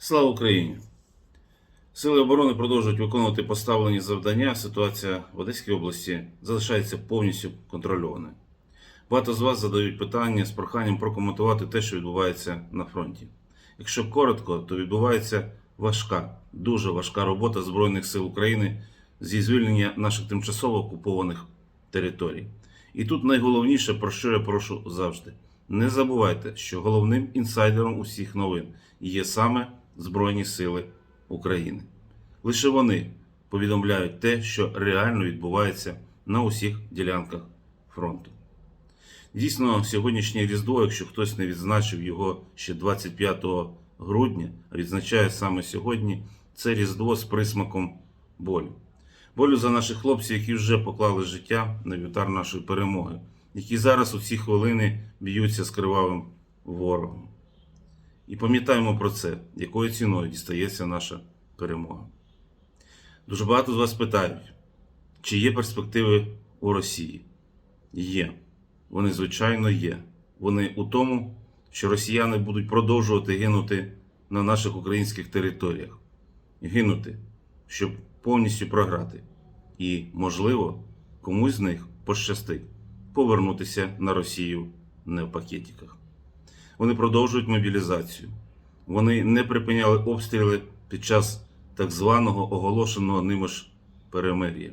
Слава Україні! Сили оборони продовжують виконувати поставлені завдання. Ситуація в Одеській області залишається повністю контрольованою. Багато з вас задають питання з проханням прокоментувати те, що відбувається на фронті. Якщо коротко, то відбувається важка, дуже важка робота Збройних сил України зі звільнення наших тимчасово окупованих територій. І тут найголовніше, про що я прошу завжди: не забувайте, що головним інсайдером усіх новин є саме Збройні Сили України. Лише вони повідомляють те, що реально відбувається на усіх ділянках фронту. Дійсно, сьогоднішнє Різдво, якщо хтось не відзначив його ще 25 грудня, а відзначає саме сьогодні, це Різдво з присмаком болю. Болю за наших хлопців, які вже поклали життя на вівтар нашої перемоги, які зараз у ці хвилини б'ються з кривавим ворогом. І пам'ятаємо про це, якою ціною дістається наша перемога. Дуже багато з вас питають, чи є перспективи у Росії? Є. Вони, звичайно, є. Вони у тому, що росіяни будуть продовжувати гинути на наших українських територіях. Гинути, щоб повністю програти. І, можливо, комусь з них пощастить повернутися на Росію не в пакетиках. Вони продовжують мобілізацію. Вони не припиняли обстріли під час так званого оголошеного ними ж перемир'я.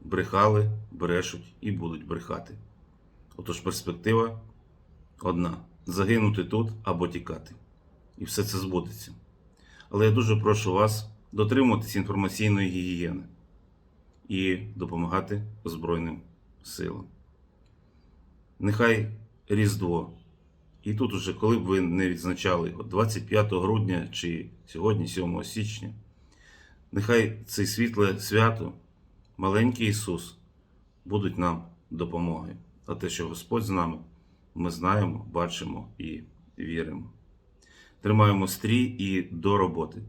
Брехали, брешуть і будуть брехати. Отож перспектива одна: загинути тут або тікати. І все це збудеться. Але я дуже прошу вас дотримуватись інформаційної гігієни і допомагати Збройним силам. Нехай Різдво. І тут уже, коли б ви не відзначали його 25 грудня чи сьогодні, 7 січня, нехай це світле свято, маленький Ісус, будуть нам допомогою. А те, що Господь з нами, ми знаємо, бачимо і віримо. Тримаємо стрій і до роботи.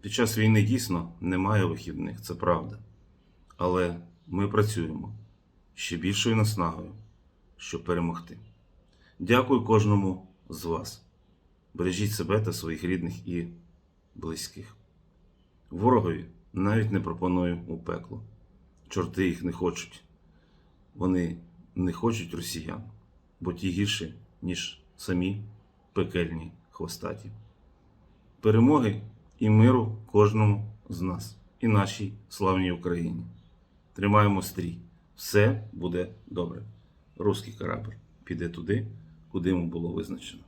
Під час війни дійсно немає вихідних, це правда. Але ми працюємо ще більшою наснагою, щоб перемогти. Дякую кожному з вас. Бережіть себе та своїх рідних і близьких. Ворогові навіть не пропоную у пекло. Чорти їх не хочуть. Вони не хочуть росіян, бо ті гірші, ніж самі пекельні хвостаті. Перемоги і миру кожному з нас і нашій славній Україні. Тримаємо стрій. Все буде добре. Руський корабль піде туди, куди йому було визначено.